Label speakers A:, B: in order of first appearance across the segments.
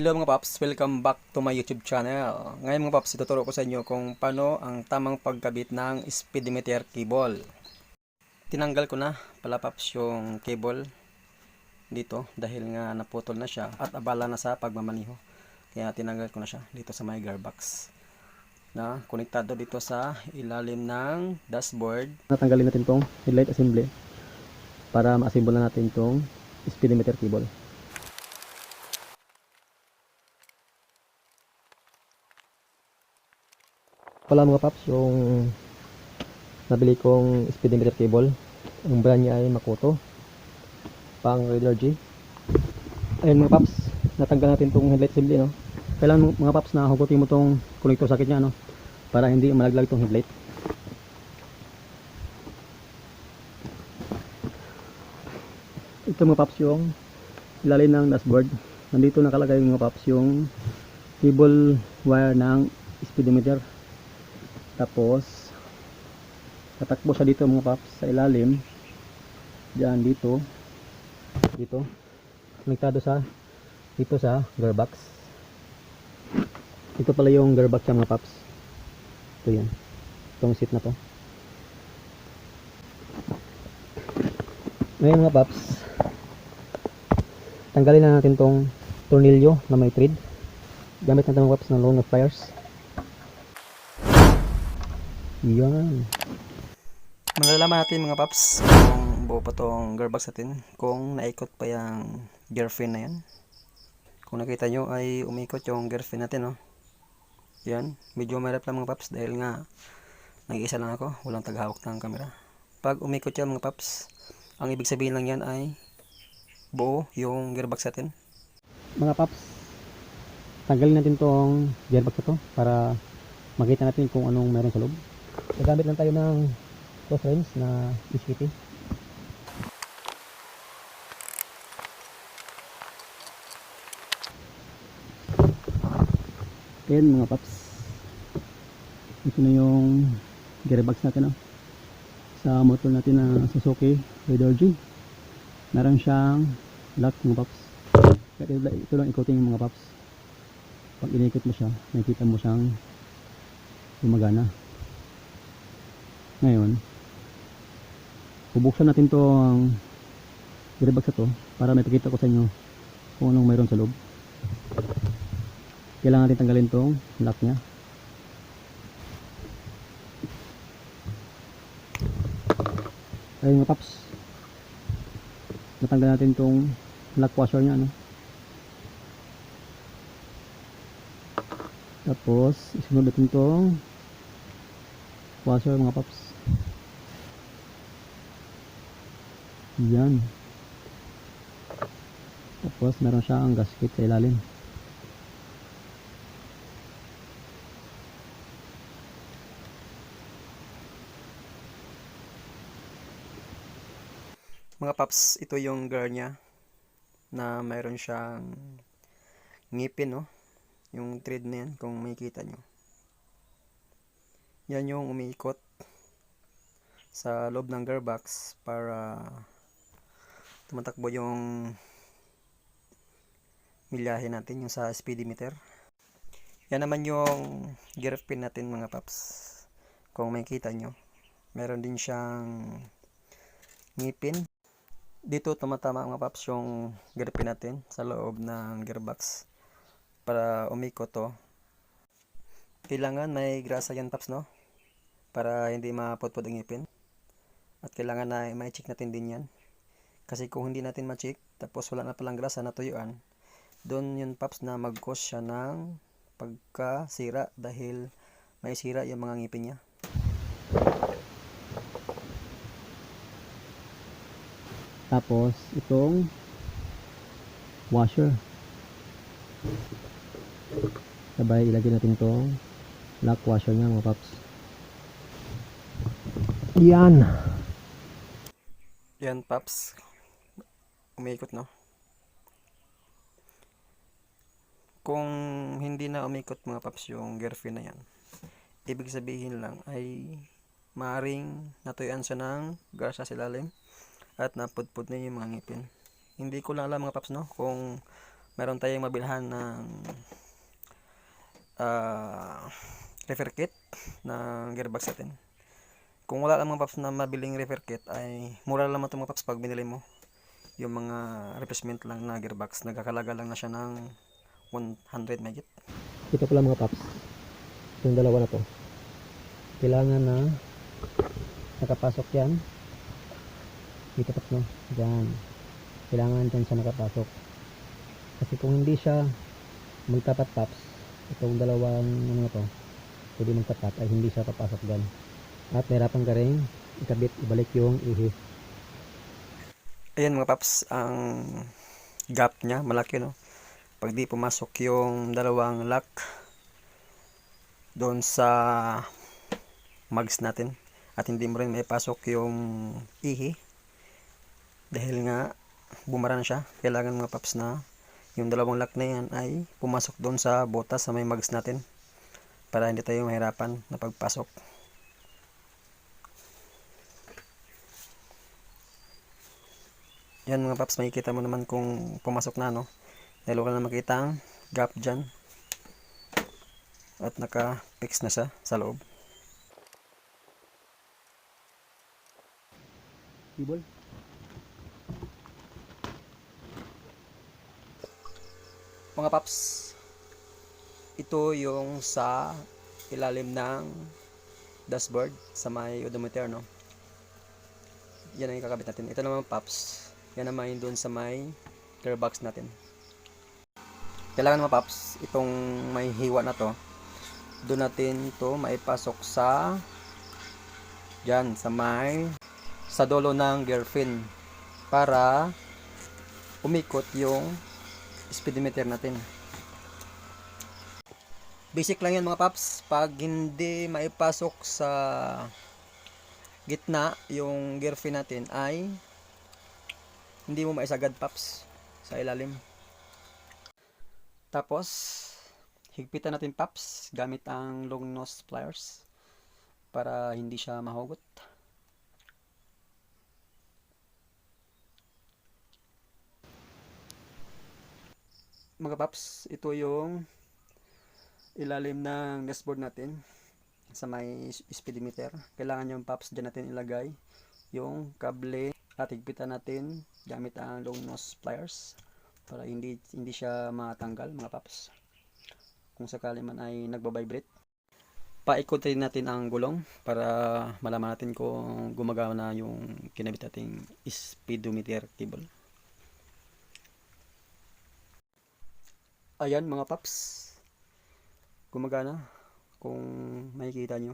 A: Hello mga paps, welcome back to my YouTube channel. Ngayon mga paps, ituturo ko sa inyo kung paano ang tamang pagkabit ng speedometer cable. Tinanggal ko na pala paps yung cable dito dahil nga naputol na siya at abala na sa pagmamaniho. Kaya tinanggal ko na siya dito sa my gearbox na konektado dito sa ilalim ng dashboard.
B: Natanggalin natin tong headlight assembly para ma-assemble na natin tong speedometer cable. Pala mga paps, yung nabili kong speedometer cable. Ang brand niya ay Makoto. Pang Radar G. Ayun mga paps, natanggal natin tong headlight assembly no. Kailangan mga paps na hugutin mo tong connector socket niya no para hindi malaglag tong headlight. ito mga paps yung ilalim ng dashboard nandito nakalagay mga paps yung cable wire ng speedometer tapos tatakbo siya dito mga paps sa ilalim. Diyan dito. Dito. Konektado sa dito sa gearbox. Ito pala yung gearbox niya mga paps. Ito yan itong seat na to. Ngayon mga paps tanggalin na natin tong tornilyo na may thread. Gamit natin mga paps ng long nose pliers yan
A: Malalaman natin mga paps kung buo pa tong gearbox natin kung naikot pa yung gear fin na yan. Kung nakita nyo ay umikot yung gear fin natin no. Yan, medyo mahirap lang mga paps dahil nga nag-iisa lang ako, walang taghawak ng camera. Pag umikot yan mga paps, ang ibig sabihin lang yan ay buo yung gearbox natin.
B: mga paps tanggalin natin tong gearbox na to para makita natin kung anong meron sa loob gagamit lang tayo ng close range na HKT Ayan mga paps. Ito na yung gearbox natin oh. sa motor natin na Suzuki Raider G. Meron siyang lock mga paps. Ito, ito lang ikutin yung mga paps. Pag inikot mo siya nakikita mo siyang gumagana ngayon bubuksan natin to ang na to para may pakita ko sa inyo kung anong mayroon sa loob. Kailangan natin tanggalin tong lock nya ayun mga paps. Natanggal natin tong lock washer nya ano. Tapos isunod natin tong washer mga paps yan tapos meron siyang gasket sa ilalim
A: Mga paps, ito yung gear niya na mayroon siyang ngipin no. Yung thread na yan kung makikita nyo. Yan yung umiikot sa loob ng gearbox para tumatakbo yung milyahe natin yung sa speedometer. Yan naman yung gear pin natin mga paps. Kung makikita nyo. Meron din siyang ngipin dito tumatama mga paps yung gear pin natin sa loob ng gearbox para umikot to kailangan may grasa yan paps no para hindi maputpud ang ngipin at kailangan na may check natin din yan. Kasi kung hindi natin ma-check tapos wala na palang grasa na tuyuan doon yun paps na mag-cause siya ng pagkasira dahil may sira yung mga ngipin niya.
B: Tapos itong washer. Sabay ilagay natin itong lock washer nya mga paps yan
A: Yan, Paps. Umikot, no? Kung hindi na umikot, mga Paps, yung gear fin na yan, ibig sabihin lang ay maaring natuyuan siya ng grasa sa ilalim at napudpud na yung mga ngipin. Hindi ko lang alam, mga Paps, no? Kung meron tayong mabilhan ng ah refer kit ng gearbox natin. Kung wala lang mga paps na mabiling refer kit ay mura lang ito mga paps pag binili mo. Yung mga replacement lang na gearbox, nagkakalaga lang na siya ng 100 megit.
B: Ito pala mga paps. Yung dalawa na to. Kailangan na nakapasok yan. Dito paps no. Diyan. Kailangan dyan siya nakapasok. Kasi kung hindi siya magtapat paps, itong dalawang ano to, pwede magtapat ay hindi siya papasok dyan. At mahirapan ka rin ikabit, ibalik yung ihi.
A: Ayan mga paps, ang gap niya malaki no. Pag di pumasok yung dalawang lock doon sa mags natin at hindi mo rin maipasok yung ihi dahil nga bumara na siya kailangan mga paps na yung dalawang lock na yan ay pumasok doon sa botas sa may mags natin para hindi tayo mahirapan na pagpasok yan mga paps makikita mo naman kung pumasok na no? Dahil wala na makita ang gap dyan. At naka fix na siya sa loob.
B: Ibol?
A: mga paps ito yung sa ilalim ng dashboard sa may odometer no? Yan ang ikakabit natin. Ito naman paps yan naman yung doon sa may gearbox natin kailangan mga paps itong may hiwa na to doon natin to maipasok sa dyan sa may sa dulo ng gear fin para umikot yung speedometer natin. Basic lang yan mga paps. Pag hindi maipasok sa gitna yung gear fin natin ay hindi mo maisagad paps sa ilalim. Tapos higpitan natin paps gamit ang long nose pliers para hindi siya mahugot. mga paps, ito yung ilalim ng dashboard natin sa may speedometer. Kailangan yung paps dyan natin ilagay yung kable at higpitan natin gamit ang long nose pliers para hindi hindi siya matanggal mga paps. Kung sakali man ay nagbabibrate. Paikot rin natin ang gulong para malaman natin kung gumagawa na yung kinabit nating speedometer cable. ayan mga paps gumagana kung makikita nyo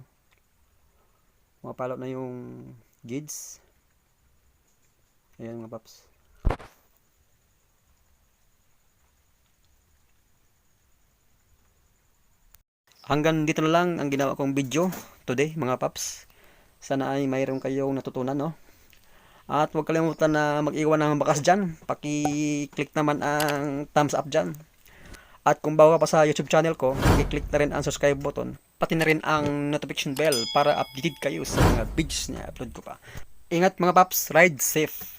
A: mapalot na yung gauge ayan mga paps hanggang dito na lang ang ginawa kong video today mga paps sana ay mayroon kayong natutunan no at huwag kalimutan na mag-iwan ng bakas dyan paki-click naman ang thumbs up dyan at kung bago pa sa YouTube channel ko, i-click na rin ang subscribe button. Pati na rin ang notification bell para updated kayo sa mga videos na upload ko pa. Ingat mga paps, ride safe!